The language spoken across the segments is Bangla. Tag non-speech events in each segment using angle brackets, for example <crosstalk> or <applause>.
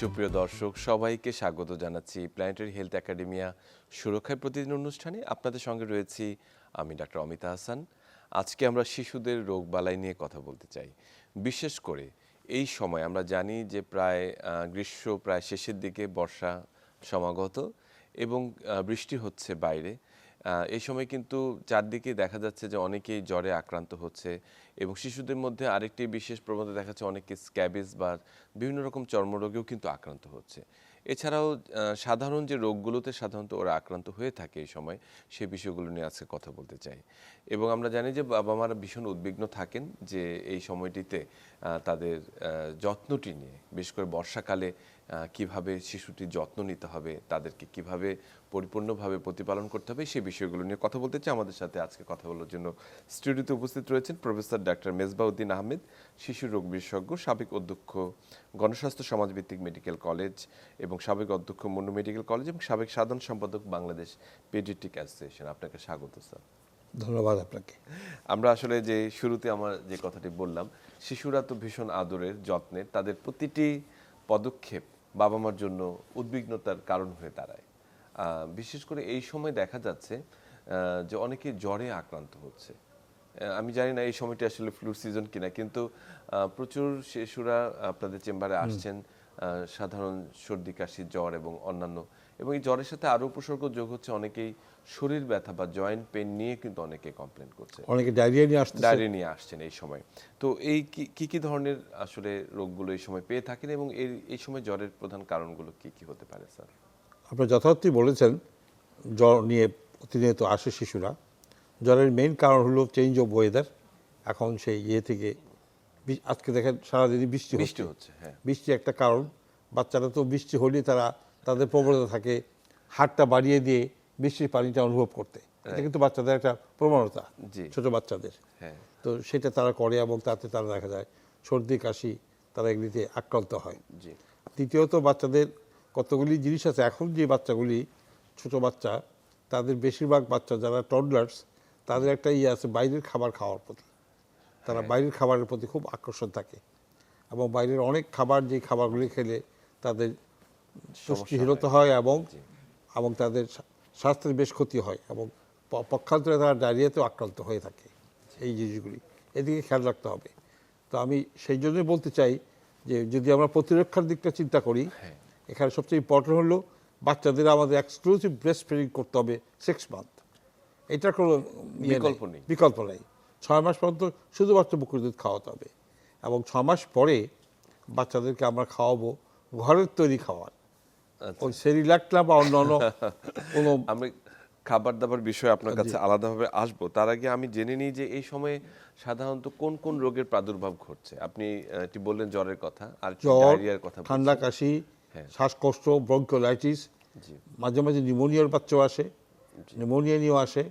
সুপ্রিয় দর্শক, সবাইকে স্বাগত জানাচ্ছি প্ল্যানেটারি হেলথ একাডেমিয়া সুরক্ষায় প্রতিদিন অনুষ্ঠানে। আপনাদের সঙ্গে রয়েছি আমি ডাক্তার অমিতা হাসান। আজকে আমরা শিশুদের রোগ বালাই নিয়ে কথা বলতে চাই। বিশেষ করে এই সময় আমরা জানি যে প্রায় গ্রীষ্ম প্রায় শেষের দিকে বর্ষা সমাগত এবং বৃষ্টি হচ্ছে বাইরে। এই সময় কিন্তু চারদিকে দেখা যাচ্ছে যে অনেকেই জ্বরে আক্রান্ত হচ্ছে এবং শিশুদের মধ্যে আরেকটি বিশেষ প্রবণতা দেখা যাচ্ছে অনেকে স্ক্যাবিস বা বিভিন্ন রকম চর্মরোগেও কিন্তু আক্রান্ত হচ্ছে। এছাড়াও সাধারণ যে রোগগুলোতে সাধারণত ওরা আক্রান্ত হয়ে থাকে এই সময় সেই বিষয়গুলো নিয়ে আজকে কথা বলতে চাই। এবং আমরা জানি যে বাবা মারা ভীষণ উদ্বিগ্ন থাকেন যে এই সময়টিতে তাদের যত্নটি নিয়ে, বিশেষ করে বর্ষাকালে কীভাবে শিশুটির যত্ন নিতে হবে তাদেরকে কীভাবে পরিপূর্ণভাবে প্রতিপালন করতে হবে সেই বিষয়গুলো নিয়ে কথা বলতে চাই। আমাদের সাথে আজকে কথা বলার জন্য স্টুডিওতে উপস্থিত রয়েছেন প্রফেসর ডাক্তার মেজবাউদ্দিন আহমেদ শিশু রোগ বিশেষজ্ঞ সাবেক অধ্যক্ষ গণস্বাস্থ্য সমাজভিত্তিক মেডিকেল কলেজ এবং সাবেক অধ্যক্ষ মন্ডু মেডিকেল কলেজ এবং সাবেক সাধারণ সম্পাদক বাংলাদেশ পেডিয়াট্রিক অ্যাসোসিয়েশন। আপনাকে স্বাগত স্যার। ধন্যবাদ আপনাকে। আমরা আসলে যে শুরুতে আমার যে কথাটি বললাম শিশুরা তো ভীষণ আদরের যত্নের তাদের প্রতিটি পদক্ষেপ বাবা মার জন্য উদ্বিগ্নতার কারণ হয়ে দাঁড়ায়। বিশেষ করে এই সময় দেখা যাচ্ছে যে অনেকে জ্বরে আক্রান্ত হচ্ছে। আমি জানি না এই সময়টি আসলে ফ্লু সিজন কিনা কিন্তু প্রচুর শিশুরা আপনাদের চেম্বারে আসছেন সাধারণ সর্দি কাশি জ্বর এবং অন্যান্য এবং এই জ্বরের সাথে আরও উপসর্গ যোগ হচ্ছে অনেকেই শরীর ব্যথা বা জয়েন্ট পেন নিয়ে কিন্তু অনেকে কমপ্লেন করছে। অনেকে ডায়রিয়া নিয়ে আসতেছে। ডায়রিয়া নিয়ে আসছেন এই সময়। তো এই কি- কি কি ধরনের আসলে রোগগুলো এই সময় পেয়ে থাকেন এবং এই এই সময় জ্বরের প্রধান কারণগুলো কি কি হতে পারে স্যার? আপনারা যথার্থই বলেছেন জ্বর নিয়ে প্রতিনিয়ত আসে শিশুরা। জ্বরের মেইন কারণ হলো চেঞ্জ অফ ওয়েদার এখন সেই ইয়ে থেকে আজকে দেখেন সারাদিনই বৃষ্টি বৃষ্টি হচ্ছে হ্যাঁ। বৃষ্টি একটা কারণ। বাচ্চারা তো বৃষ্টি হলেই তারা তাদের প্রবণতা থাকে হাতটা বাড়িয়ে দিয়ে বৃষ্টির পানিটা অনুভব করতে। এটা কিন্তু বাচ্চাদের একটা প্রবণতা। ছোট বাচ্চাদের। হ্যাঁ। তো সেটা তারা করে এবং তাতে তারা দেখা যায় সর্দি কাশি তারা এগুলিতে আক্রান্ত হয়। দ্বিতীয়ত বাচ্চাদের কতগুলি জিনিস আছে এখন যে বাচ্চাগুলি ছোট বাচ্চা তাদের বেশিরভাগ বাচ্চা যারা টডলার্স তাদের একটা ইয়ে আছে বাইরের খাবার খাওয়ার প্রতি। তারা বাইরের খাবারের প্রতি খুব আকর্ষণ থাকে এবং বাইরের অনেক খাবার যে খাবারগুলি খেলে তাদের পুষ্টিহীনতা হয়। এবং এবং তাদের স্বাস্থ্যের বেশ ক্ষতি হয় এবং পক্ষান্তরে তারা ডায়রিয়াতেও আক্রান্ত হয়ে থাকে এই জিনিসগুলি। এদিকে খেয়াল রাখতে হবে। তো আমি সেই জন্যই বলতে চাই যে যদি আমরা প্রতিরক্ষার দিকটা চিন্তা করি হ্যাঁ। এখানে সবচেয়ে ইম্পর্টেন্ট হলো বাচ্চাদের আমাদের এক্সক্লুসিভ ব্রেস্ট ফিডিং করতে হবে সিক্স মান্থ এটার কোনো ইয়ে বিকল্প নেই। বিকল্প নেই। ছয় মাস পর্যন্ত শুধুমাত্র বুকের দুধ খাওয়াতে হবে এবং ছ মাস পরে বাচ্চাদেরকে আমরা খাওয়াবো ঘরের তৈরি খাবার। আচ্ছা। ওই সেরিলাকটা বা অন্যান্য <laughs> কোনো আমি খাবার দাবার বিষয়ে আপনার কাছে আলাদাভাবে আসব। তার আগে আমি জেনে নিই যে এই সময়ে সাধারণত কোন কোন রোগের প্রাদুর্ভাব ঘটছে? আপনি একটি বললেন জ্বরের কথা আর ডায়রিয়ার কথা ঠান্ডা কাশি হ্যাঁ। শ্বাসকষ্ট ব্রঙ্কোলাইটিস মাঝে মাঝে নিউমোনিয়ার বাচ্চাও আসে নিউমোনিয়া নিয়েও আসে।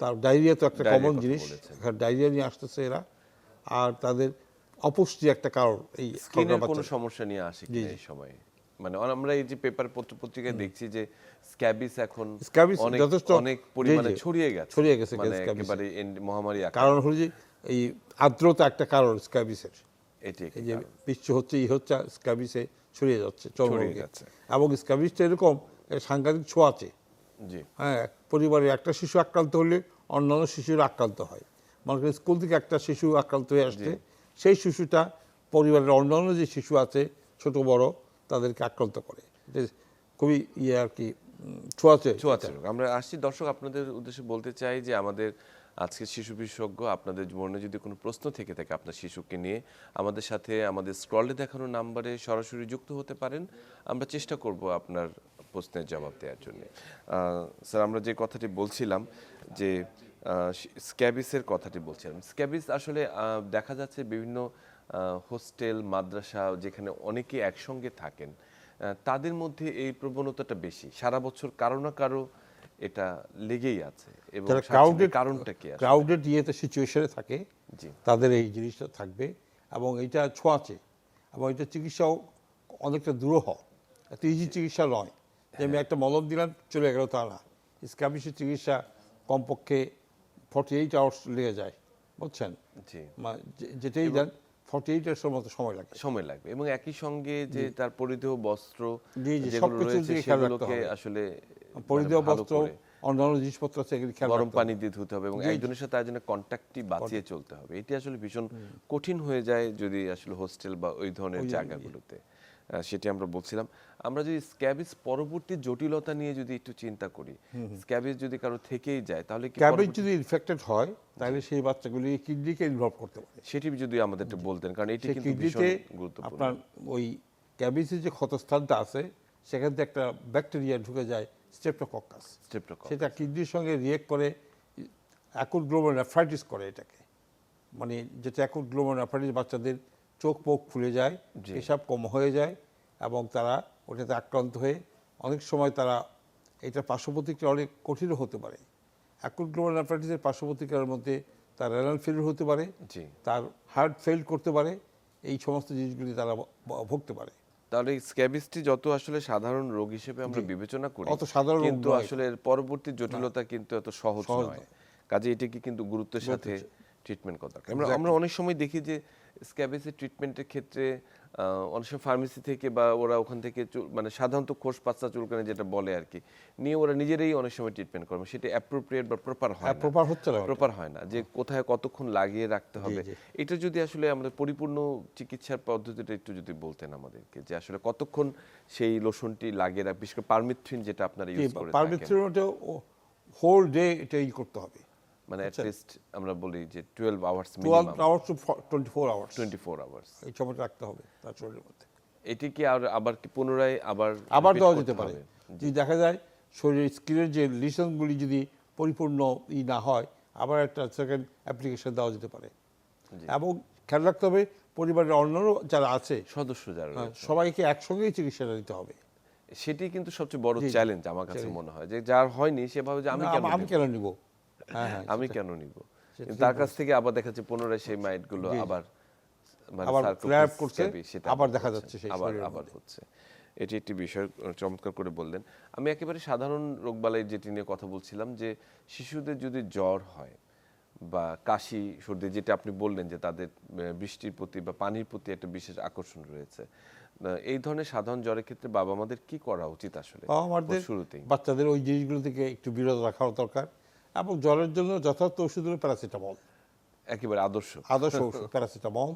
তার ডায়রিয়া তো একটা কমন জিনিস। বলেছেন। ডায়রিয়া নিয়ে আসতেছে এরা। আর তাদের অপুষ্টি একটা কারণ এই স্কিনের কোনো সমস্যা নিয়ে আসে এই সময়ে? মানে আমরা এই যে পেপার পত্র পত্রিকায় দেখছি যে স্ক্যাবিস এখন অনেক যথেষ্ট অনেক পরিমাণে ছড়িয়ে গেছে। ছড়িয়ে গেছে মানে একেবারে মহামারী আকারে। কারণ হলো যে এই আর্দ্রতা একটা কারণ স্ক্যাবিসের। এটি এই যে। বৃষ্টি হচ্ছে ই হচ্ছে স্ক্যাবিসে ছড়িয়ে যাচ্ছে চর্মরোগে যাচ্ছে। এবং স্ক্যাবিসটা এরকম এর সাংঘাতিক ছোঁয়াচে জি। হ্যাঁ পরিবারে একটা শিশু আক্রান্ত হলে অন্যান্য শিশুরা আক্রান্ত হয়। মনে করেন স্কুল থেকে একটা শিশু আক্রান্ত হয়ে আসছে সেই শিশুটা পরিবারের অন্যান্য যে শিশু আছে ছোট বড় তাদেরকে আক্রান্ত করে। খুবই ইয়ে আর কি, ছোঁয়াচে। ছোঁয়াচে। আমরা আসছি। দর্শক, আপনাদের উদ্দেশ্যে বলতে চাই যে আমাদের আজকে শিশু বিশেষজ্ঞ, আপনাদের মনে যদি কোনো প্রশ্ন থেকে থাকে আপনার শিশুকে নিয়ে, আমাদের সাথে আমাদের স্ক্রলে দেখানো নাম্বারে সরাসরি যুক্ত হতে পারেন। আমরা চেষ্টা করব আপনার প্রশ্নের জবাব দেওয়ার জন্য। স্যার, আমরা যে কথাটি বলছিলাম, যে স্ক্যাবিসের কথাটি বলছিলাম। স্ক্যাবিস আসলে দেখা যাচ্ছে বিভিন্ন হোস্টেল মাদ্রাসা যেখানে অনেকে একসঙ্গে থাকেন তাদের মধ্যে এই প্রবণতাটা বেশি। সারা বছর কারও না কারও এটা লেগেই আছে এবং ক্রাউডেড কারণটা কি? ক্রাউডেড ইয়েতে সিচুয়েশনে থাকে তাদের এই জিনিসটা থাকবে এবং এটা ছোঁয়াচে এবং এটা চিকিৎসাও অনেকটা দূরহ। এত ইজি চিকিৎসা নয় যে আমি একটা মলম দিলাম চলে গেল তা না। স্ক্যাবিসের চিকিৎসা কমপক্ষে ফর্টি এইট আওয়ার্স লেগে যায় বুঝছেন? যেটাই দেন ফর্টি এইট এর মতো সময় লাগে। সময় লাগবে এবং একই সঙ্গে যে তার পরিধেয় বস্ত্র যেগুলো রয়েছে সেগুলোকে আসলে পরিধেয় মানে বস্ত্র অন্যান্য জিনিসপত্র আছে এগুলি গরম পানি দিয়ে ধুতে হবে এবং একজনের সাথে একজনের কন্ট্যাক্টটি বাঁচিয়ে চলতে হবে। এটি আসলে ভীষণ কঠিন হয়ে যায় যদি আসলে হোস্টেল বা ওই ধরনের জায়গাগুলোতে। সেটি আমরা বলছিলাম। আমরা যদি স্ক্যাবিস পরবর্তী জটিলতা নিয়ে যদি একটু চিন্তা করি স্ক্যাবিস যদি কারও থেকেই যায় তাহলে কি ক্যাবেজ যদি ইনফেক্টেড হয় তাহলে সেই বাচ্চাগুলি কিডনিকে ইনভলভ করতে পারে। সেটি যদি আমাদের একটু বলতেন কারণ এটি কিন্তু ভীষণ গুরুত্বপূর্ণ। আপনার ওই ক্যাবেজের যে ক্ষতস্থানটা আছে সেখান থেকে একটা ব্যাকটেরিয়া ঢুকে যায় স্টেপটোকক্কাস Streptococcus। সেটা কিডনির সঙ্গে রিয়েক্ট করে অ্যাকুট গ্লোবাল নেফ্রাইটিস করে এটাকে। মানে যেটা অ্যাকুট গ্লোবাল নেফ্রাইটিস বাচ্চাদের চোখ মুখ ফুলে যায়। পেশাব কম হয়ে যায় এবং তারা ওটাতে আক্রান্ত হয়ে অনেক সময় তারা এটা পার্শ্ব প্রতিক্রিয়া অনেক কঠিনও হতে পারে। অ্যাকুট গ্লোবাল নেফ্রাইটিসের পার্শ্ব প্রতিক্রিয়ার মধ্যে তার রেনাল ফেলিউর হতে পারে তার হার্ট ফেল করতে পারে এই সমস্ত জিনিসগুলি তারা ভুগতে পারে। তাহলে স্ক্যাবিসটি যত আসলে সাধারণ রোগ হিসেবে আমরা বিবেচনা করি অত সাধারণ কিন্তু আসলে পরবর্তী জটিলতা কিন্তু এত সহজ নয়। কাজে এটাকে কিন্তু গুরুত্বের সাথে ট্রিটমেন্ট করা দরকার। আমরা আমরা অনেক সময় দেখি যে স্ক্যাবিসের ট্রিটমেন্টের ক্ষেত্রে অনেক সময় ফার্মেসি থেকে বা ওরা ওখান থেকে মানে সাধারণত খোস পাচ্চা চুলকানি যেটা বলে আর কি নিয়ে ওরা নিজেরাই অনেক সময় ট্রিটমেন্ট করে সেটা অ্যাপ্রোপ্রিয়েট বা প্রপার হয় প্রপার হচ্ছে না প্রপার হয় না যে কোথায় কতক্ষণ লাগিয়ে রাখতে হবে। এটা যদি আসলে আমরা পরিপূর্ণ চিকিৎসার পদ্ধতিটা একটু যদি বলতেন আমাদেরকে যে আসলে কতক্ষণ সেই লোশনটি লাগিয়ে রাখ বিশেষ করে পারমিথ্রিন যেটা আপনারা ইউজ করে থাকেন। পারমিথ্রিনটা হোল ডে এটা ই করতে হবে। মানে অ্যাটলিস্ট আমরা বলি যে 12 hours minimum hours to twenty four hours 24 hours এই সময়টা রাখতে হবে তার শরীরের মধ্যে। এটি কি আর আবার কি পুনরায় আবার আবার দেওয়া যেতে পারে। যদি দেখা যায় শরীরের স্কিনের যে লিসনগুলি যদি পরিপূর্ণ ই না হয় আবার একটা সেকেন্ড অ্যাপ্লিকেশন দেওয়া যেতে পারে। এবং খেয়াল রাখতে হবে পরিবারের অন্যান্য যারা আছে সদস্য যারা হ্যাঁ, সবাইকে একসঙ্গেই চিকিৎসাটা দিতে হবে। সেটি কিন্তু সবচেয়ে বড়। চ্যালেঞ্জ আমার কাছে মনে হয়। যে যার হয়নি সে ভাবে যে আমি কেন নিব? হ্যাঁ হ্যাঁ আমি কেন নিব? তার কাছ থেকে আবার দেখা যাচ্ছে পুনরায় সেই মাইটগুলো আবার মানে আবার sarcopenia flare up করছে, scabies সেটা আবার দেখা যাচ্ছে সেই আবার আবার হচ্ছে। এটি একটি বিষয় চমৎকার করে বললেন। আমি একেবারে সাধারণ রোগবালাই যেটি নিয়ে কথা বলছিলাম যে শিশুদের যদি জ্বর হয় বা কাশি সর্দি যেটা আপনি বললেন যে তাদের বৃষ্টির প্রতি বা পানির প্রতি একটা বিশেষ আকর্ষণ রয়েছে এই ধরনের সাধারণ জ্বরের ক্ষেত্রে বাবা মাদের কি করা উচিত আসলে? বাবা মাদের শুরুতেই। বাচ্চাদের ওই জিনিসগুলো থেকে একটু বিরত রাখা দরকার। এবং জ্বরের জন্য যথার্থ ওষুধ হলো প্যারাসিটামল। একেবারে আদর্শ। আদর্শ ওষুধ প্যারাসিটামল।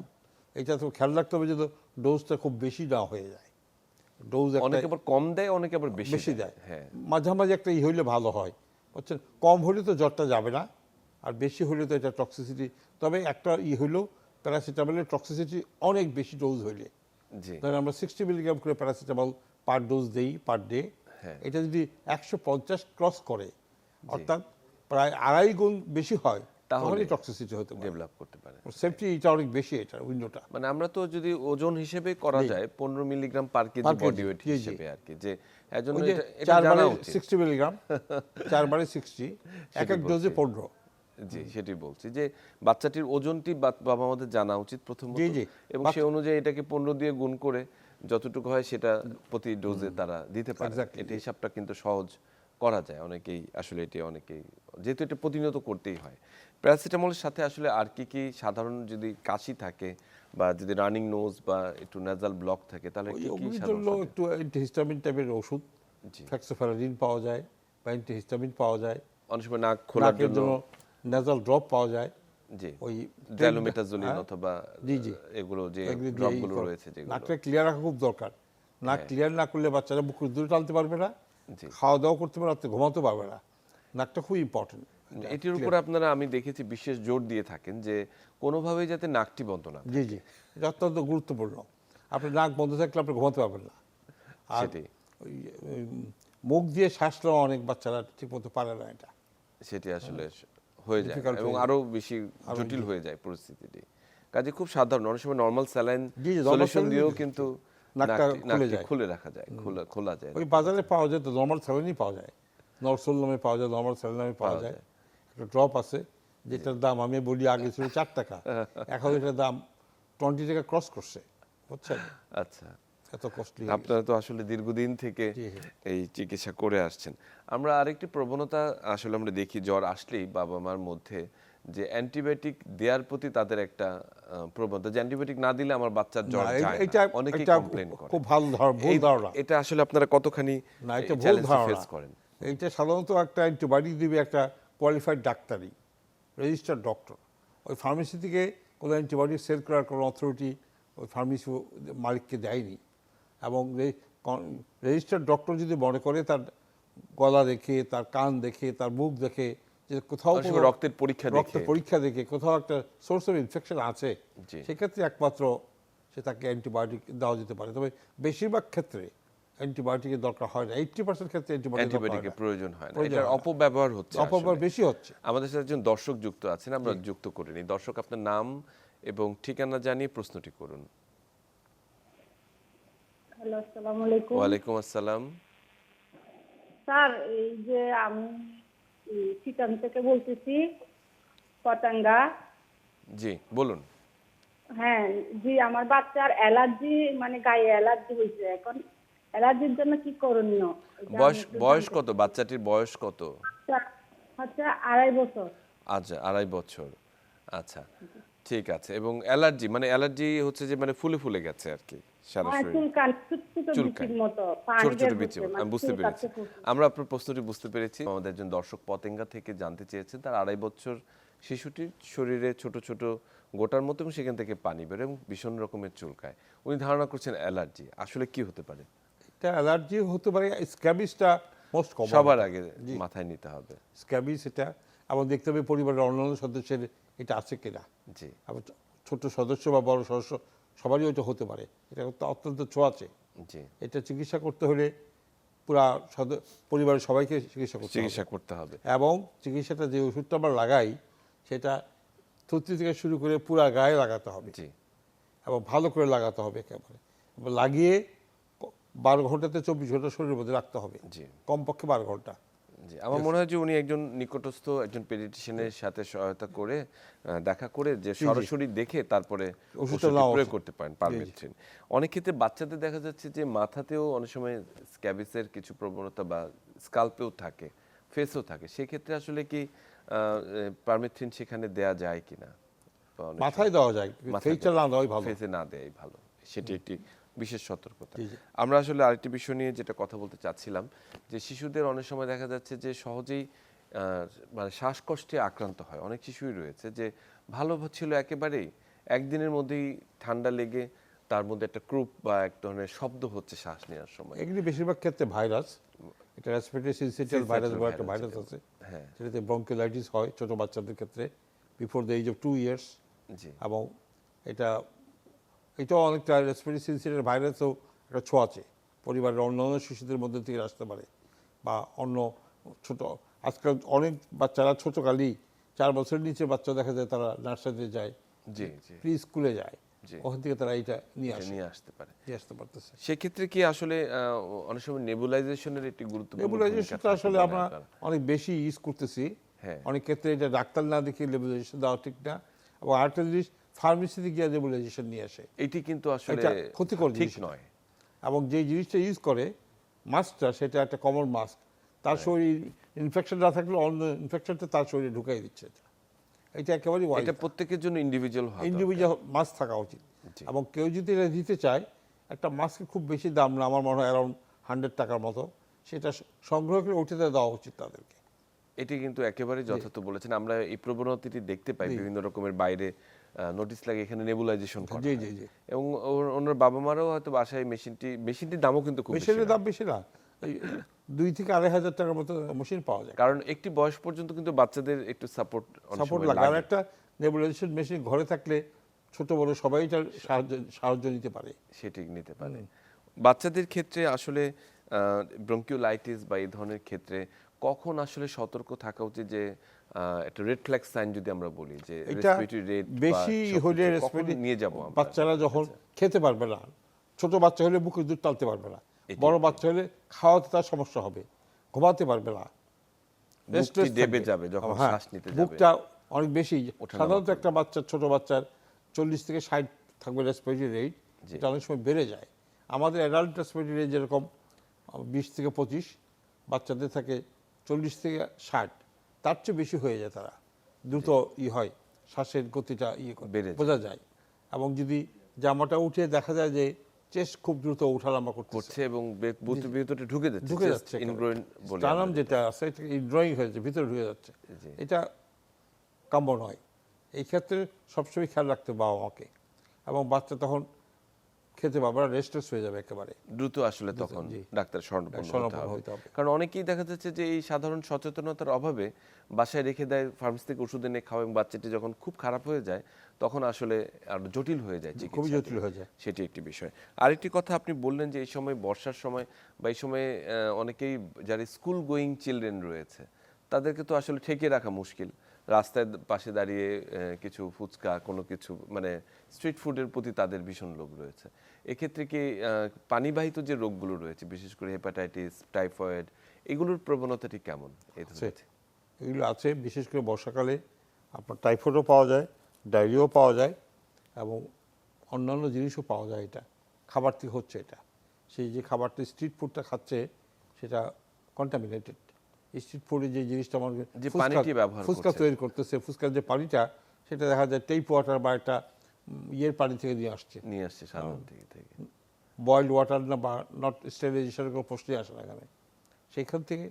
এটা তো খেয়াল রাখতে হবে যে ডোজটা খুব বেশি না হয়ে যায়। ডোজ অনেকে আবার কম দেয় অনেকে আবার বেশি বেশি দেয়। হ্যাঁ। মাঝামাঝি একটা ই হইলে ভালো হয়। বুঝছেন? কম হলে তো জ্বরটা যাবে না আর বেশি হলে তো এটা টক্সিসিটি তবে একটা ই হইল প্যারাসিটামলের টক্সিসিটি অনেক বেশি ডোজ হইলে। ধরেন আমরা সিক্সটি মিলিগ্রাম করে প্যারাসিটামল পার ডোজ দেই পার ডে হ্যাঁ। এটা যদি একশো পঞ্চাশ ক্রস করে অর্থাৎ প্রায় আড়াই গুণ বেশি হয় তাহলে টক্সিসিটি হতে ডেভেলপ করতে পারে। সেফটি এটা অনেক বেশি এটা উইন্ডোটা মানে আমরা তো যদি ওজন হিসেবে করা যায় পনেরো milligram per KG body weight. হিসেবে আর কি যে এজন্য ওই যে এটা- এটা জানা উচিত। সিক্সটি মিলিগ্রাম চারবারে সিক্সটি এক এক ডোজে পনেরো। জি সেটি বলছি যে বাচ্চাটির ওজনটি বাবা আমাদের জানা উচিত প্রথমত। জি। এবং সে অনুযায়ী এটাকে পনেরো দিয়ে গুণ করে যতটুকু হয় সেটা প্রতি ডোজে তারা দিতে পারে। এটা হিসাবটা কিন্তু সহজ। করা যায়। অনেকেই আসলে এটি অনেকেই যেহেতু এটা প্রতিনিয়ত করতেই হয়। প্যারাসিটামলের সাথে আসলে আর কি কি সাধারণ যদি কাশি থাকে বা যদি রানিং নোজ বা একটু নেজাল ব্লক থাকে তাহলে কি কি জন্য একটু অ্যান্টিহিস্টামিন টাইপের ওষুধ জি। ফ্যাক্সোফ্যারাডিন পাওয়া যায় বা অ্যান্টিহিস্টামিন পাওয়া যায়। অনেক সময় নাক খোলার জন্য নেজাল ড্রপ পাওয়া যায়। জি। ওই ড্যালোমেটাজোলিন অথবা জি, জি। এগুলো যে ড্রপগুলো রয়েছে যেগুলো। নাকটা ক্লিয়ার রাখা খুব দরকার। নাক ক্লিয়ার না করলে বাচ্চারা বুক দূরে টানতে পারবে না। খাওয়া দাওয়া করতে পারবে রাত্রে ঘুমাতে পারবে না। নাকটা খুব ইম্পর্টেন্ট এটির উপরে আপনারা আমি দেখেছি বিশেষ জোর দিয়ে থাকেন যে কোনোভাবেই যাতে নাকটি বন্ধ না জি জি। এটা অত্যন্ত গুরুত্বপূর্ণ। আপনি নাক বন্ধ থাকলে আপনি ঘুমাতে পারবেন না। আর মুখ দিয়ে শ্বাস নেওয়া অনেক বাচ্চারা ঠিক মতো পারে না এটা। সেটি আসলে হয়ে যায় এবং আরও বেশি জটিল হয়ে যায় পরিস্থিতিটি। কাজে খুব সাধারণ অনেক সময় নর্মাল স্যালাইন সলিউশন দিয়েও কিন্তু নাকটা খুলে যায়। খুলে রাখা যায় খোলা খোলা যায় ওই বাজারে পাওয়া যায় তো নর্মাল স্যালাইনই পাওয়া যায়। নরসোল নামে পাওয়া যায় নর্মাল স্যালাইন নামে পাওয়া যায়। একটা ড্রপ আছে যেটার দাম আমি বলি আগে ছিল চার টাকা। <laughs> এখন এটার দাম টোয়েন্টি টাকা ক্রস করছে বুঝছেন? আচ্ছা। এত কস্টলি আপনারা তো আসলে দীর্ঘদিন থেকে এই চিকিৎসা করে আসছেন। আমরা আরেকটি প্রবণতা আসলে আমরা দেখি জ্বর আসলেই বাবা মার মধ্যে যে অ্যান্টিবায়োটিক দেওয়ার প্রতি তাদের একটা প্রবণতা। যে অ্যান্টিবায়োটিক না দিলে আমার বাচ্চার জ্বর যায় এটা না অনেকেই কমপ্লেন করে খুব ভালো ধারণা ভুল ধারণা। এটা আসলে আপনারা কতখানি না এটা ভুল ধারণা। ফেস করেন? এইটা সাধারণত একটা অ্যান্টিবায়োটিক দিবে একটা কোয়ালিফাইড ডাক্তারই রেজিস্টার্ড ডক্টর ওই ফার্মেসি থেকে কোনো অ্যান্টিবায়োটিক সেল করার কোনো অথরিটি ওই ফার্মেসি মালিককে দেয়নি। এবং রেজিস্টার্ড ডক্টর যদি মনে করে তার গলা দেখে তার কান দেখে তার মুখ দেখে যে কোথাও কোনো- রক্তের পরীক্ষা রক্তের পরীক্ষা দেখে কোথাও একটা সোর্স অফ ইনফেকশন আছে সেক্ষেত্রে একমাত্র সে তাকে অ্যান্টিবায়োটিক দেওয়া যেতে পারে। তবে বেশিরভাগ ক্ষেত্রে অ্যান্টিবায়োটিকের দরকার হয় না। এইটটি পার্সেন্ট ক্ষেত্রে অ্যান্টিবায়োটিকের প্রয়োজন হয় না। এটার অপব্যবহার হচ্ছে অপব্যবহার বেশি হচ্ছে। আমাদের সাথে একজন দর্শক যুক্ত আছেন আমরা যুক্ত করে নিই। দর্শক আপনার নাম এবং ঠিকানা জানিয়ে প্রশ্নটি করুন। হ্যালো আসসালামু আলাইকুম। ওয়ালাইকুম আসসালাম। স্যার এই যে আমি থেকে বলতেছি পতাঙ্গা জি বলুন। হ্যাঁ জি আমার বাচ্চার অ্যালার্জি মানে গায়ে অ্যালার্জি হয়েছে এখন। অ্যালার্জির জন্য কি করণীয়? বয়স বয়স কত? বাচ্চাটির বয়স কত? চাই। হচ্ছে আড়াই বছর। আচ্ছা আড়াই বছর। আচ্ছা ঠিক আছে। এবং অ্যালার্জি মানে অ্যালার্জি হচ্ছে যে মানে ফুলে ফুলে গেছে আর কি। আমার মানে আমি বুঝতে পেরেছি। চুলকাচ্ছে খুব। আমরা আপনার প্রশ্নটি বুঝতে পেরেছি। আমাদের একজন দর্শক পতেঙ্গা থেকে জানতে চেয়েছেন তার আড়াই বছর শিশুটির শরীরে ছোট ছোট গোটার মতো এবং সেখান থেকে পানি বেরোয় এবং ভীষণ রকমের চুলকায়। উনি ধারণা করছেন অ্যালার্জি। আসলে কি হতে পারে? এটা অ্যালার্জি হতে পারে স্ক্যাবিসটা মোস্ট কমন সবার আগে মাথায় নিতে হবে। স্ক্যাবিস এটা এবং দেখতে হবে পরিবারের অন্যান্য সদস্যের এটা আছে কিনা। জি। আবার ছোট সদস্য বা বড় সদস্য সবারই ওইটা হতে পারে। এটা তো অত্যন্ত ছোঁয়াচে। এটা চিকিৎসা করতে হলে পুরা সদ- পরিবারের সবাইকে চিকিৎসা করতে চিকিৎসা করতে হবে। এবং চিকিৎসাটা যে ওষুধটা আমরা লাগাই সেটা থুতনি থেকে শুরু করে পুরা গায়ে লাগাতে হবে। জি। এবং ভালো করে লাগাতে হবে একেবারে। লাগিয়ে বারো ঘন্টাতে চব্বিশ ঘণ্টা শরীরের মধ্যে রাখতে হবে। জি। কমপক্ষে বারো ঘণ্টা। জি আমার মনে হয় যে উনি একজন নিকটস্থ একজন পেডিটিশিয়ানের সাথে সহায়তা করে দেখা করে যে সরাসরি দেখে তারপরে ওষুধটা প্রয়োগ করতে পারেন পারমেট্রিন অনেক ক্ষেত্রে বাচ্চাদের দেখা যাচ্ছে যে মাথাতেও অনেক সময় স্ক্যাবিসের কিছু প্রবণতা বা স্কাল্পেও থাকে ফেসও থাকে। সেক্ষেত্রে আসলে কি পারমেট্রিন সেখানে দেয়া যায় কিনা? মাথায় দেওয়া যায় মাথায় না দেওয়াই ভালো। ফেসে না দেয়াই ভালো। সেটি একটি বিশেষ সতর্কতা। আমরা আসলে আরেকটি বিষয় নিয়ে যেটা কথা বলতে চাচ্ছিলাম যে শিশুদের অনেক সময় দেখা যাচ্ছে যে সহজেই মানে শ্বাসকষ্টে আক্রান্ত হয়। অনেক শিশুই রয়েছে যে ভালো ছিল একেবারেই একদিনের মধ্যেই ঠান্ডা লেগে তার মধ্যে একটা ক্রুপ বা এক ধরনের শব্দ হচ্ছে শ্বাস নেওয়ার সময়। এগুলি বেশিরভাগ ক্ষেত্রে ভাইরাস এটা রেসপিরেটরি সিনসিটিয়াল ভাইরাস বলে একটা ভাইরাস। আছে। হ্যাঁ। সেটাতে ব্রঙ্কিলাইটিস হয় ছোট বাচ্চাদের ক্ষেত্রে before the age of two years জি। এবং এটা এটাও অনেকটা রেসপিরেটরি সিনসিটিয়াল ভাইরাসও একটা ছোঁয়াচে পরিবারের অন্যান্য শিশুদের মধ্যে থেকে আসতে পারে বা অন্য ছোট আজকাল অনেক বাচ্চারা ছোটকালেই চার বছরের নিচে বাচ্চা দেখা যায় তারা নার্সারিতে যায় জি জি। প্রি স্কুলে যায়। ওখান থেকে তারা এটা নিয়ে আসে। নিয়ে আসতে পারে। নিয়ে আসতে পারতেছে। সেক্ষেত্রে কি আসলে অনেক সময় নেবুলাইজেশনের একটি গুরুত্বপূর্ণ লেবুলাইজেশনটা ভূমিকা আসলে আমরা অনেক বেশি ইউজ করতেছি। হ্যাঁ। অনেক ক্ষেত্রে এটা ডাক্তার না দেখে লেবুলাইজেশন দেওয়া ঠিক না। এবং আরেকটা জিনিস ফার্মেসিতে গিয়ে লেবুলাইজেশন নিয়ে আসে এটি কিন্তু আসলে ক্ষতিকর জিনিস। নয়। এবং যে জিনিসটা ইউজ করে মাস্কটা সেটা একটা কমন মাস্ক তার শরীর ইনফেকশন না থাকলে অন্য ইনফেকশনটা তার শরীরে ঢুকাই দিচ্ছে এটা। একেবারেই এটা প্রত্যেকের জন্য ইন্ডিভিজুয়াল হয় ইন্ডিভিজুয়াল মাস্ক থাকা উচিত। এবং কেউ যদি এটা দিতে চায় একটা মাস্কের খুব বেশি দাম না আমার মনে হয় অ্যারাউন্ড হান্ড্রেড টাকার মতো সেটা সংগ্রহ করে উঠিতে দেওয়া উচিত তাদেরকে। এটি কিন্তু একেবারে যথার্থ বলেছেন। আমরা এই প্রবণতাটি দেখতে পাই বিভিন্ন রকমের বাইরে নোটিশ লাগে এখানে নেবুলাইজেশন করা জি জি জি। এবং ওনার বাবা মারাও হয়তো বাসায় মেশিনটি মেশিনটির দামও কিন্তু খুব বেশি মেশিনের দাম বেশি না। দুই থেকে আড়াই হাজার টাকার মতো মেশিন পাওয়া যায়। কারণ একটি বয়স পর্যন্ত কিন্তু বাচ্চাদের একটু সাপোর্ট সাপোর্ট লাগে। আর একটা নেবুলাইজেশন মেশিন ঘরে থাকলে ছোট বড় সবাই এটার সাহায্য সাহায্য নিতে পারে। সেটি নিতে পারে। বাচ্চাদের ক্ষেত্রে আসলে ব্রঙ্কিওলাইটিস বা এই ধরনের ক্ষেত্রে কখন আসলে সতর্ক থাকা উচিত যে একটা রেড ফ্ল্যাগ সাইন যদি আমরা বলি যে রেসপিরেটরি রেট বেশি হলে respiratory- নিয়ে যাব আমরা? বাচ্চারা যখন খেতে পারবে না ছোট বাচ্চা হলে বুকে দুধ টালতে পারবে না বড় বাচ্চা হলে খাওয়াতে তার সমস্যা হবে ঘুমাতে পারবে না দেবে যাবে যখন হ্যাঁ, শ্বাস নিতে যাবে। বুকটা অনেক বেশি সাধারণত একটা বাচ্চা ছোট বাচ্চার চল্লিশ থেকে ষাট থাকবে রেসপিরেটরি রেট যেটা অনেক সময় বেড়ে যায়। আমাদের অ্যাডাল্ট রেসপিরেটরি রেট যেরকম বিশ থেকে পঁচিশ বাচ্চাদের থাকে চল্লিশ থেকে ষাট। তার চেয়ে বেশি হয়ে যায় তারা। দ্রুত ই হয় শ্বাসের গতিটা ইয়ে বেড়ে বোঝা যায়। এবং যদি জামাটা উঠে দেখা যায় যে চেস্ট খুব দ্রুত উঠানামা করছে এবং ভিতরে ঢুকে যাচ্ছে ঢুকে যাচ্ছে স্টার্নাম যেটা আছে ড্রয়িং হয়েছে ভিতরে ঢুকে যাচ্ছে। এটা কাম্য নয়। এই ক্ষেত্রে সবসময় খেয়াল রাখতে বাবা মাকে এবং বাচ্চা তখন খেতে পারবে রেস্টলেস হয়ে যাবে একেবারে। দ্রুত আসলে তখন ডাক্তার শরণাপন্ন হতে হবে। কারণ অনেকেই দেখা যাচ্ছে যে এই সাধারণ সচেতনতার অভাবে বাসায় রেখে দেয় ফার্মেসি থেকে ওষুধ এনে খাওয়া এবং বাচ্চাটি যখন খুব খারাপ হয়ে যায় তখন আসলে আর জটিল হয়ে যায় খুবই। জটিল হয়ে যায়। সেটি একটি বিষয়। আরেকটি কথা আপনি বললেন যে এই সময় বর্ষার সময় বা এই সময় অনেকেই যারা স্কুল গোয়িং চিলড্রেন রয়েছে তাদেরকে তো আসলে ঠেকিয়ে রাখা মুশকিল। রাস্তায় পাশে দাঁড়িয়ে কিছু ফুচকা কোনো কিছু মানে স্ট্রিট ফুডের প্রতি তাদের ভীষণ লোভ রয়েছে। এক্ষেত্রে কি পানিবাহিত যে রোগগুলো রয়েছে বিশেষ করে হেপাটাইটিস টাইফয়েড এগুলোর প্রবণতাটি কেমন? এগুলো আছে বিশেষ করে বর্ষাকালে আপনার টাইফয়েডও পাওয়া যায় ডায়রিয়াও পাওয়া যায় এবং অন্যান্য জিনিসও পাওয়া যায় এটা। খাবারটি হচ্ছে এটা। সেই যে খাবারটি স্ট্রিট ফুডটা খাচ্ছে সেটা কন্টামিনেটেড স্ট্রিট ফুডে যে জিনিসটা আমার যে পানিটি ব্যবহার ফুচকা তৈরি করতেছে ফুচকার যে পানিটা সেটা দেখা যায় টেপ ওয়াটার বা একটা ইয়ের পানি থেকে নিয়ে আসছে। নিয়ে আসছে সাধারণ থেকে থেকে। বয়েলড ওয়াটার না বা নট স্টেরিলাইজেশনের কোনো প্রশ্নই আসে না এখানে। সেইখান থেকে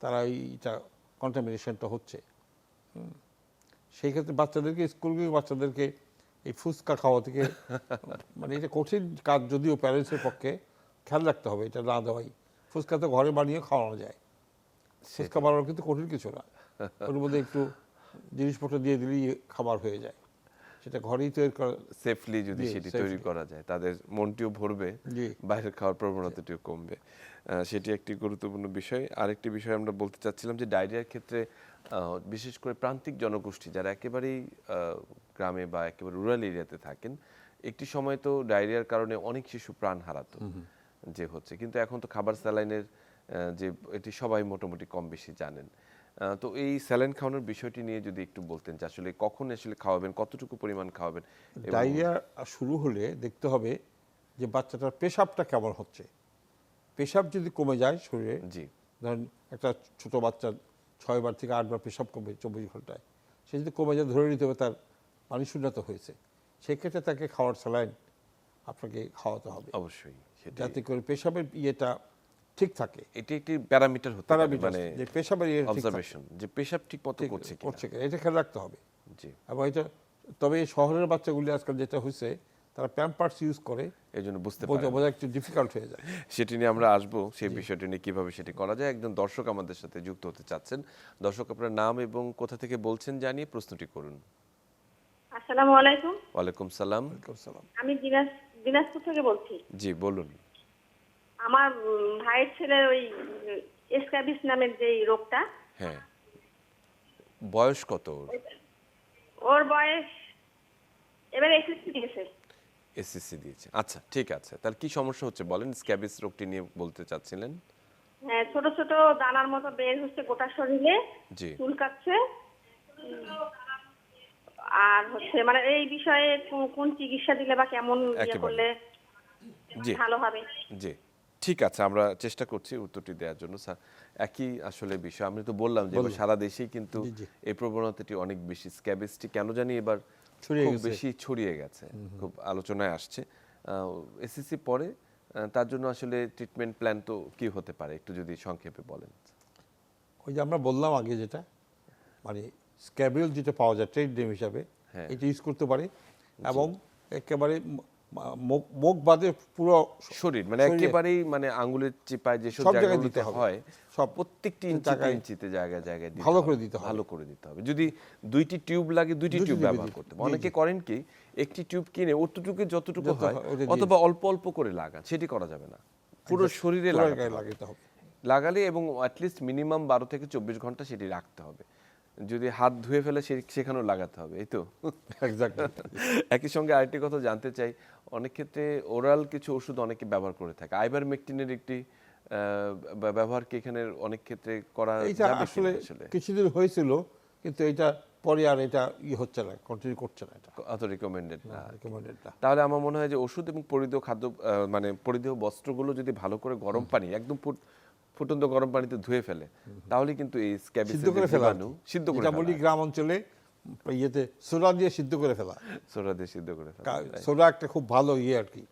তারা এইটা কন্টামিনেশনটা হচ্ছে। সেই ক্ষেত্রে বাচ্চাদেরকে স্কুলগুলো বাচ্চাদেরকে এই ফুচকা খাওয়া থেকে <laughs> মানে এটা কঠিন কাজ যদিও প্যারেন্টসের পক্ষে খেয়াল রাখতে হবে এটা না দেওয়াই। ফুচকা তো ঘরে বানিয়ে খাওয়ানো যায়। ফুচকা বানানো কিন্তু কঠিন কিছু না। ওর মধ্যে একটু জিনিসপত্র দিয়ে দিলেই খাবার হয়ে যায়। সেটা ঘরেই তৈরি করা সেফলি যদি সেটি তৈরি করা যায় তাদের মনটিও ভরবে। বাইরের খাওয়ার প্রবণতাটিও কমবে। সেটি একটি গুরুত্বপূর্ণ বিষয়। আরেকটি বিষয় আমরা বলতে চাচ্ছিলাম যে ডায়রিয়ার ক্ষেত্রে বিশেষ করে প্রান্তিক জনগোষ্ঠী যারা একেবারেই গ্রামে বা একেবারে রুরাল এরিয়াতে থাকেন একটি সময় তো ডায়রিয়ার কারণে অনেক শিশু প্রাণ হারাতো যে হচ্ছে। কিন্তু এখন তো খাবার স্যালাইনের যে এটি সবাই মোটামুটি কম বেশি জানেন। তো এই স্যালাইন খাওয়ানোর বিষয়টি নিয়ে যদি একটু বলতেন যে আসলে কখন আসলে খাওয়াবেন কতটুকু পরিমাণ খাওয়াবেন ডায়রিয়া শুরু হলে দেখতে হবে যে বাচ্চাটার পেশাবটা কেমন হচ্ছে। পেশাব যদি কমে যায় শরীরে জি। ধরেন একটা ছোট বাচ্চা ছয়বার থেকে আটবার পেশাব কমবে চব্বিশ ঘন্টায়। সে যদি কমে যায় ধরে নিতে হবে তার পানি শূন্যতা হয়েছে। সেক্ষেত্রে তাকে খাওয়ার স্যালাইন আপনাকে খাওয়াতে হবে। অবশ্যই যাতে করে পেশাবের ইয়েটা ঠিক থাকে। এটি একটি প্যারামিটার হতে পারে প্যারামিটার মানে যে পেশাবের অবজারভেশন যে পেশাব ঠিক মতো করছে কিনা। করছে এটা খেয়াল রাখতে হবে। জি। এবং এটা তবে শহরের বাচ্চাগুলি আজকাল যেটা হয়েছে তারা প্যাম্পার্স ইউজ করে এই জন্য বুঝতে বোঝা পারেন। বোঝা একটু ডিফিকাল্ট হয়ে যায়। সেটি নিয়ে আমরা আসব সেই বিষয়টি নিয়ে কীভাবে সেটি করা যায়। একজন দর্শক আমাদের সাথে যুক্ত হতে চাচ্ছেন। দর্শক আপনার নাম এবং কোথা থেকে বলছেন জানিয়ে প্রশ্নটি করুন। আসসালামু আলাইকুম। ওয়ালাইকুম সালাম। ওয়ালাইকুম সালাম। আমি দিনাজ দিনাজপুর থেকে বলছি। জি বলুন। আমার ভাইয়ের ছেলের ওই এসকাবিস নামের যে রোগটা। হ্যাঁ। বয়স কত ওর? ওর বয়স এবার এসএসসি দিয়েছে। এসএসসি দিয়েছে। আচ্ছা ঠিক আছে। তাহলে কি সমস্যা হচ্ছে বলেন? স্ক্যাবিস রোগটি নিয়ে বলতে চাচ্ছিলেন? হ্যাঁ ছোট ছোট দানার মতো বের হচ্ছে গোটা শরীরে জি। চুলকাচ্ছে আর হচ্ছে মানে এই বিষয়ে কোন- চিকিৎসা দিলে বা কেমন ইয়ে করলে ভালো হবে? জি। ঠিক আছে আমরা চেষ্টা করছি উত্তরটি দেওয়ার জন্য। স্যার একই আসলে বিষয়। আমি তো বললাম যে সারা দেশেই কিন্তু। এই প্রবণতাটি অনেক বেশি। স্ক্যাবেসটি কেন জানি এবার ছড়িয়ে খুব। বেশি ছড়িয়ে গেছে খুব আলোচনায় আসছে। এসএসসি পরে তার জন্য আসলে ট্রিটমেন্ট প্ল্যান তো কি হতে পারে? একটু যদি সংক্ষেপে বলেন। ওই যে আমরা বললাম আগে যেটা মানে স্ক্যাবিল যেটা পাওয়া যায় ট্রেড নেম হিসাবে হ্যাঁ। এটা ইউজ করতে পারে এবং একেবারে মুখ- মুখ বাদে পুরো শরীর মানে একেবারেই মানে আঙ্গুলের চিপায় যেসব জায়গায় দিতে হয় সব প্রত্যেকটি ইঞ্চিতে ইঞ্চিতে জায়গায় জায়গায় ভালো করে দিতে হবে। ভালো করে দিতে হবে। যদি দুইটি টিউব লাগে দুইটি টিউব ব্যবহার করতে হবে। অনেকে করেন কি একটি টিউব কিনে অতটুকু যতটুকু হয় অথবা অল্প অল্প করে লাগান সেটি করা যাবে না। পুরো শরীরে পুরো লাগাতে হবে। লাগাতে হবে। লাগালে এবং অ্যাটলিস্ট মিনিমাম বারো থেকে চব্বিশ ঘণ্টা সেটি রাখতে হবে। যদি হাত ধুয়ে ফেলে সেখানেও লাগাতে হবে এই তো? একই সঙ্গে আরেকটি কথা জানতে চাই অনেক ক্ষেত্রে ওরাল কিছু ওষুধ অনেকে ব্যবহার করে থাকে। আইবারমেকটিনের একটি ব্যবহার কি এখানে অনেক ক্ষেত্রে করা আসলে আসলে? কিছুদিন হয়েছিল কিন্তু এটা পরে আর এটা ই হচ্ছে না কন্টিনিউ করছে না এটা। অত রিকমেন্ডেড না। রিকমেন্ডেড না। তাহলে আমার মনে হয় যে ওষুধ এবং পরিধেয় খাদ্য মানে পরিধেয় বস্ত্রগুলো যদি ভালো করে গরম পানি একদম ফুট ফুটন্ত গরম পানিতে ধুয়ে ফেলে তাহলে কিন্তু এই সিদ্ধ করে ফেলা। সিদ্ধ করে বলি গ্রাম অঞ্চলে ইয়েতে সোডা দিয়ে সিদ্ধ করে ফেলা। সোডা দিয়ে সিদ্ধ করে ফেলা সোডা একটা খুব ভালো ইয়ে আর কি।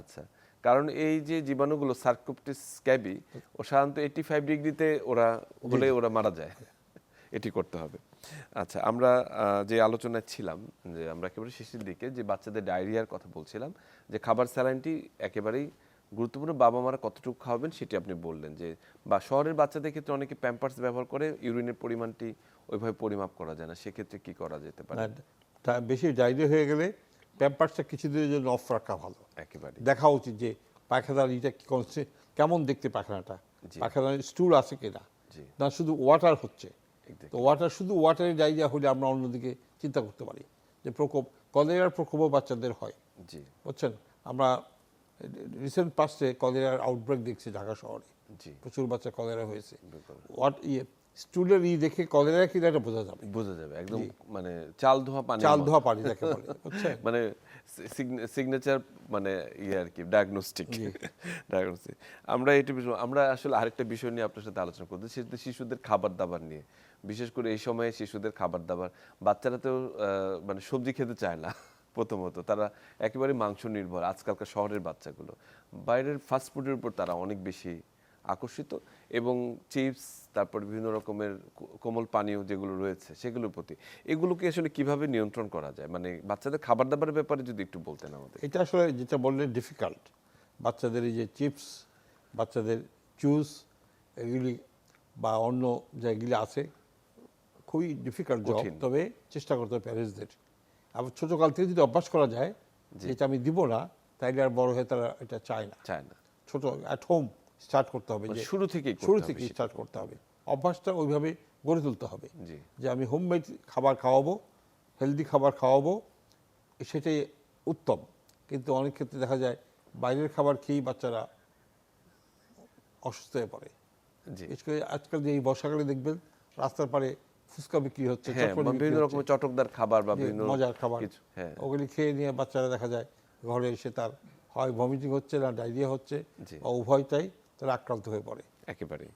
আচ্ছা কারণ এই যে জীবাণুগুলো সার্কোপটিস স্ক্যাবি ও সাধারণত এইটি ফাইভ ডিগ্রিতে ওরা হলে ওরা মারা যায়। এটি করতে হবে। আচ্ছা আমরা যে আলোচনায় ছিলাম যে আমরা একেবারে শেষের দিকে যে বাচ্চাদের ডায়রিয়ার কথা বলছিলাম যে খাবার স্যালাইনটি একেবারেই গুরুত্বপূর্ণ বাবা মারা কতটুকু খাওয়াবেন সেটি আপনি বললেন যে বা শহরের বাচ্চাদের ক্ষেত্রে অনেকে প্যাম্পার্স ব্যবহার করে ইউরিনের পরিমাণটি ওইভাবে পরিমাপ করা যায় না। সেক্ষেত্রে কি করা যেতে পারে? তা- বেশি ডায়রিয়া হয়ে গেলে প্যাম্পার্সটা কিছুদিনের জন্য অফ রাখা ভালো। একেবারে। দেখা উচিত যে পায়খানার ইটা কি করছে কেমন দেখতে পায়খানাটা। পায়খানার স্টুল আছে কিনা? না শুধু ওয়াটার হচ্ছে. তো ওয়াটার শুধু ওয়াটারে ডায়রিয়া হলে আমরা অন্যদিকে চিন্তা করতে পারি যে প্রকোপ কলেরার প্রকোপও বাচ্চাদের হয়। জি। বুঝছেন? আমরা রিসেন্ট পাস্টে কলেরার আউটব্রেক দেখছি ঢাকা শহরে। প্রচুর বাচ্চা কলেরা হয়েছে। ওয়াট ইয়ে স্টুলের ই দেখে কলেরা কিনা এটা বোঝা যাবে। বোঝা যাবে একদম মানে চাল ধোয়া পানি চাল ধোয়া পানি যাকে বলে <laughs> মানে সিগনেচার মানে ইয়ে আর কি ডায়াগনস্টিক ডায়াগনস্টিক আমরা এটি আমরা আসলে আরেকটা বিষয় নিয়ে আপনার সাথে আলোচনা করতে সেটা শিশুদের খাবার দাবার নিয়ে। বিশেষ করে এই সময়ে শিশুদের খাবার দাবার বাচ্চারা তো আহ, মানে সবজি খেতে চায় না। প্রথমত তারা একেবারে মাংস নির্ভর আজকালকার শহরের বাচ্চাগুলো। বাইরের ফাস্টফুডের উপর তারা অনেক বেশি আকর্ষিত এবং চিপস তারপর বিভিন্ন রকমের কোমল পানীয় যেগুলো রয়েছে সেগুলোর প্রতি। এগুলোকে আসলে কীভাবে নিয়ন্ত্রণ করা যায়? মানে বাচ্চাদের খাবার দাবারের ব্যাপারে যদি একটু বলতেন আমাদের। এটা আসলে যেটা বললেন ডিফিকাল্ট বাচ্চাদের এই যে চিপস বাচ্চাদের জুস এগুলি বা অন্য যেগুলি আছে খুবই ডিফিকাল্ট জব তবে চেষ্টা করতে হবে প্যারেন্টসদের আবার ছোটোকাল থেকে যদি অভ্যাস করা যায় যেটা আমি দিব না তাইলে আর বড় হয়ে তারা এটা চায় না। চায় না। ছোট অ্যাট হোম স্টার্ট করতে হবে মানে যে শুরু থেকে শুরু থেকে স্টার্ট করতে হবে। অভ্যাসটা ওইভাবে গড়ে তুলতে হবে যে আমি হোমমেড খাবার খাওয়াবো হেলদি খাবার খাওয়াবো সেটাই উত্তম। কিন্তু অনেক ক্ষেত্রে দেখা যায় বাইরের খাবার খেয়েই বাচ্চারা অসুস্থ হয়ে পড়ে। জি। বিশেষ করে আজকাল যে এই বর্ষাকালে দেখবেন রাস্তার পারে ফুচকা বিক্রি হচ্ছে হ্যাঁ বিভিন্ন রকমের চটকদার খাবার বা বিভিন্ন মজার খাবার। হ্যাঁ। ওগুলি খেয়ে নিয়ে বাচ্চারা দেখা যায় ঘরে এসে তার হয় ভমিটিং হচ্ছে না ডায়রিয়া হচ্ছে বা উভয়টাই তারা আক্রান্ত হয়ে পড়ে। একেবারে।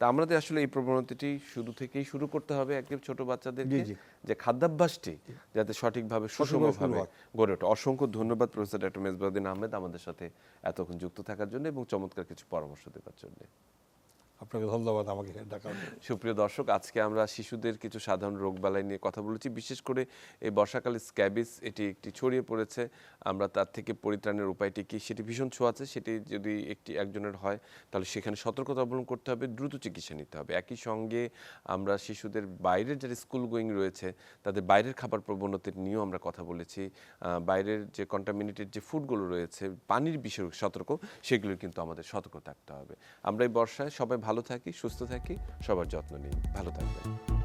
তা আমাদের আসলে এই প্রবণতাটি শুরু থেকেই শুরু করতে হবে একদম ছোট জি। যে খাদ্যাভ্যাসটি যাতে সঠিকভাবে সুষমভাবে গড়ে ওঠে। অসংখ্য ধন্যবাদ প্রফেসর ডক্টর মেজবাউদ্দিন আহমেদ আমাদের সাথে এতক্ষণ যুক্ত থাকার জন্য এবং চমৎকার কিছু পরামর্শ দেওয়ার জন্য। আপনাকে ধন্যবাদ আমাকে জন্য। সুপ্রিয় দর্শক, আজকে আমরা শিশুদের কিছু সাধারণ রোগবালাই নিয়ে কথা বলেছি। বিশেষ করে এই বর্ষাকালে স্ক্যাবিস, এটি একটি ছড়িয়ে পড়েছে। আমরা তার থেকে পরিত্রাণের উপায়টি কি সেটি ভীষণ ছোঁয়াচে সেটি যদি একটি একজনের হয়, তাহলে সেখানে সতর্কতা অবলম্বন করতে হবে, দ্রুত চিকিৎসা নিতে হবে। একই সঙ্গে আমরা শিশুদের বাইরের যারা স্কুল গোয়িং রয়েছে, তাদের বাইরের খাবার প্রবণতার নিয়েও আমরা কথা বলেছি। বাইরের যে কন্টামিনেটেড যে ফুডগুলো রয়েছে, পানির বিষয়ে সতর্ক, সেগুলো কিন্তু আমাদের সতর্ক থাকতে হবে। আমরা এই বর্ষায় সবাই ভালো থাকি সুস্থ থাকি সবার যত্ন নিই। ভালো থাকবেন।